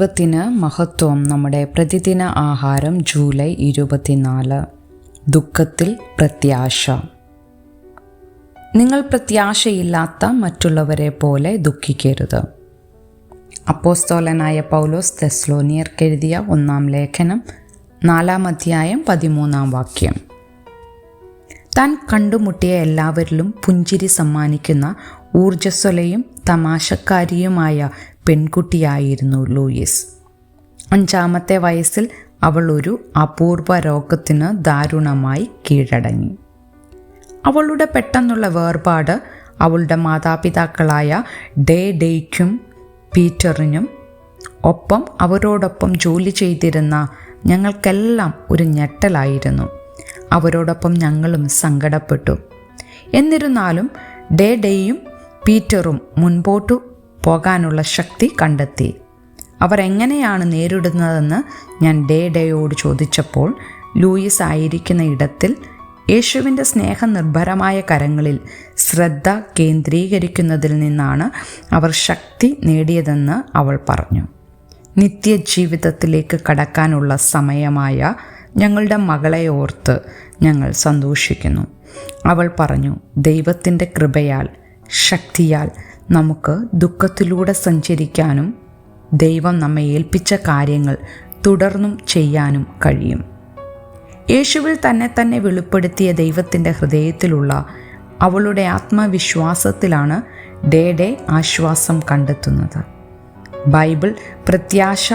ദൈവത്തിന് മഹത്വം. നമ്മുടെ പ്രതിദിന ആഹാരം ജൂലൈ ഇരുപത്തിനാല്. ദുഃഖത്തിൽ പ്രത്യാശ. നിങ്ങൾ പ്രത്യാശയില്ലാത്ത മറ്റുള്ളവരെ പോലെ ദുഃഖിക്കരുത്. അപ്പോസ്തോലനായ പൗലോസ് തെസ്ലോനിയർക്കെഴുതിയ ഒന്നാം ലേഖനം നാലാം അധ്യായം പതിമൂന്നാം വാക്യം. താൻ കണ്ടുമുട്ടിയ എല്ലാവരിലും പുഞ്ചിരി സമ്മാനിക്കുന്ന ഊർജസ്വലയും തമാശക്കാരിയുമായ പെൺകുട്ടിയായിരുന്നു ലൂയിസ്. അഞ്ചാമത്തെ വയസ്സിൽ അവൾ ഒരു അപൂർവ രോഗത്തിന് ദാരുണമായി കീഴടങ്ങി. അവളുടെ പെട്ടെന്നുള്ള വേർപാട് അവളുടെ മാതാപിതാക്കളായ ഡേ ഡേയ്ക്കും പീറ്ററിനും ഒപ്പം അവരോടൊപ്പം ജോലി ചെയ്തിരുന്ന ഞങ്ങൾക്കെല്ലാം ഒരു ഞെട്ടലായിരുന്നു. അവരോടൊപ്പം ഞങ്ങളും സങ്കടപ്പെട്ടു. എന്നിരുന്നാലും ഡേ ഡേയും പീറ്ററും മുൻപോട്ടു പോകാനുള്ള ശക്തി കണ്ടെത്തി. അവർ എങ്ങനെയാണ് നേരിടുന്നതെന്ന് ഞാൻ ഡേ ഡേയോട് ചോദിച്ചപ്പോൾ ലൂയിസ് ആയിരിക്കുന്ന ഇടത്തിൽ യേശുവിന്റെ സ്നേഹനിർഭരമായ കരങ്ങളിൽ ശ്രദ്ധ കേന്ദ്രീകരിക്കുന്നതിൽ നിന്നാണ് അവർ ശക്തി നേടിയതെന്ന് അവൾ പറഞ്ഞു. നിത്യജീവിതത്തിലേക്ക് കടക്കാനുള്ള സമയമായ ഞങ്ങളുടെ മകളെ ഓർത്ത് ഞങ്ങൾ സന്തോഷിക്കുന്നു. അവൾ പറഞ്ഞു ദൈവത്തിന്റെ കൃപയാൽ ശക്തിയാൽ നമുക്ക് ദുഃഖത്തിലൂടെ സഞ്ചരിക്കാനും ദൈവം നമ്മെ ഏൽപ്പിച്ച കാര്യങ്ങൾ തുടർന്നും ചെയ്യാനും കഴിയും. യേശുവിൽ തന്നെ തന്നെ വെളിപ്പെടുത്തിയ ദൈവത്തിന്റെ ഹൃദയത്തിലുള്ള അവളുടെ ആത്മവിശ്വാസത്തിലാണ് ഡേ ഡേ ആശ്വാസം കണ്ടെത്തുന്നത്. ബൈബിൾ പ്രത്യാശ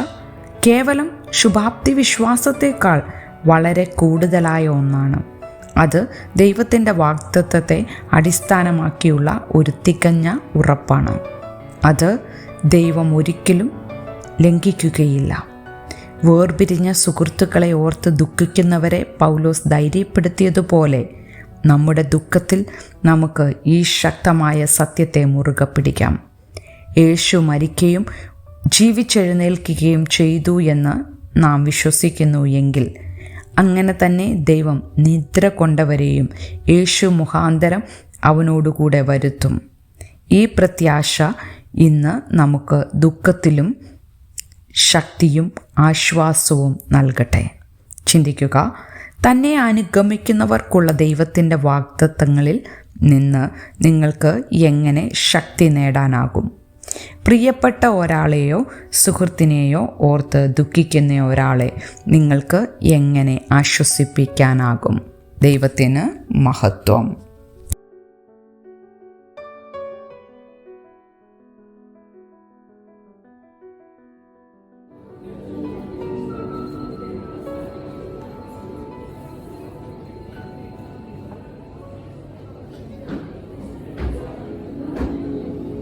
കേവലം ശുഭാപ്തി വിശ്വാസത്തേക്കാൾ വളരെ കൂടുതലായ ഒന്നാണ്. അത് ദൈവത്തിന്റെ വാക്തത്വത്തെ അടിസ്ഥാനമാക്കിയുള്ള ഒരു തികഞ്ഞ ഉറപ്പാണ്. അത് ദൈവം ഒരിക്കലും ലംഘിക്കുകയില്ല. വേർപിരിഞ്ഞ സുഹൃത്തുക്കളെ ഓർത്ത് ദുഃഖിക്കുന്നവരെ പൗലോസ് ധൈര്യപ്പെടുത്തിയതുപോലെ നമ്മുടെ ദുഃഖത്തിൽ നമുക്ക് ഈ ശക്തമായ സത്യത്തെ മുറുകെ പിടിക്കാം. യേശു മരിക്കുകയും ജീവിച്ചെഴുന്നേൽക്കുകയും ചെയ്തു എന്ന് നാം വിശ്വസിക്കുന്നു എങ്കിൽ അങ്ങനെ തന്നെ ദൈവം നിദ്ര കൊണ്ടവരെയും യേശു മുഖാന്തരം അവനോടുകൂടെ വരുത്തും. ഈ പ്രത്യാശ ഇന്ന് നമുക്ക് ദുഃഖത്തിലും ശക്തിയും ആശ്വാസവും നൽകട്ടെ. ചിന്തിക്കുക തന്നെ അനുഗമിക്കുന്നവർക്കുള്ള ദൈവത്തിന്റെ വാഗ്ദത്തങ്ങളിൽ നിന്ന് നിങ്ങൾക്ക് എങ്ങനെ ശക്തി നേടാനാകും? പ്രിയപ്പെട്ട ഒരാളെയോ സുഹൃത്തിനെയോ ഓർത്ത് ദുഃഖിക്കുന്ന ഒരാളെ നിങ്ങൾക്ക് എങ്ങനെ ആശ്വസിപ്പിക്കാനാകും? ദൈവത്തിന് മഹത്വം.